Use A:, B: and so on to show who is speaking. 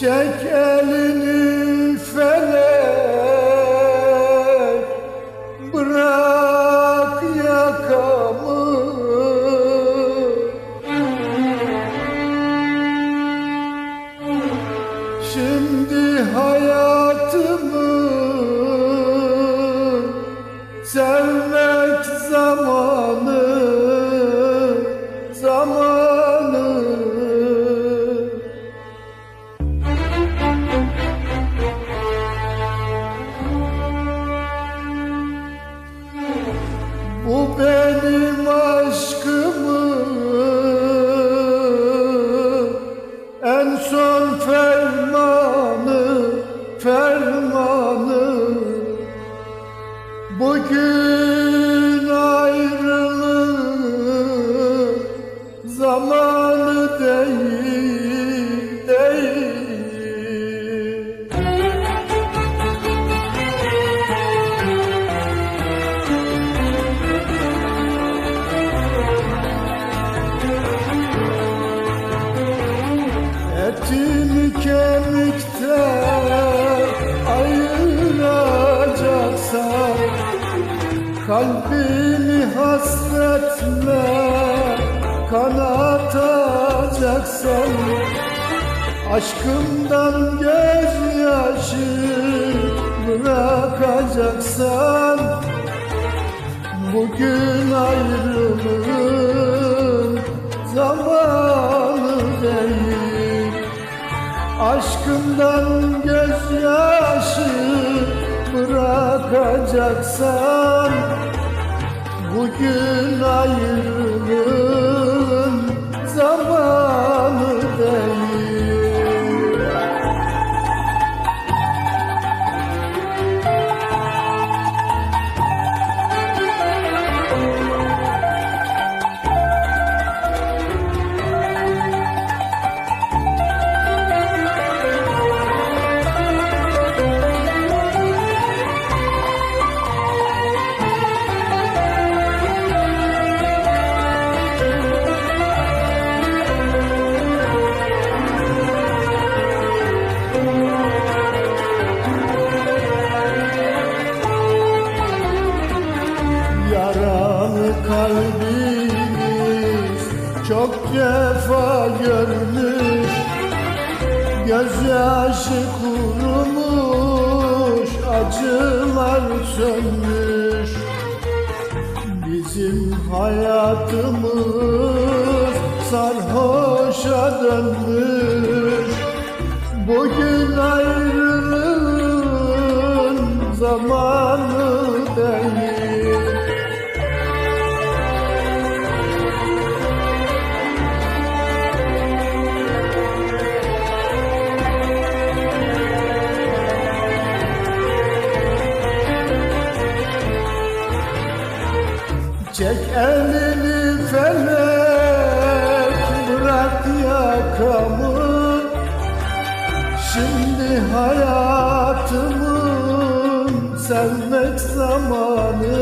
A: Çek Bu benim aşkımı en son fermanı fermanı. Bugün ayrılık zamanı değil değil Kalbimi hasretle kanatacaksan Aşkımdan gözyaşı bırakacaksan Bugün ayrılığın zamanı değil. Aşkımdan gözyaşı bırakacaksan Bugün ayrılığın kalbimiz çok cefa görmüş Gözyaşı kurumuş, acılar sönmüş. Bizim hayatımız sarhoşa dönmüş. Bugün ayrılığın zamanı değil Çek elini felek bırak yakamı. Şimdi hayatımın sevmek zamanı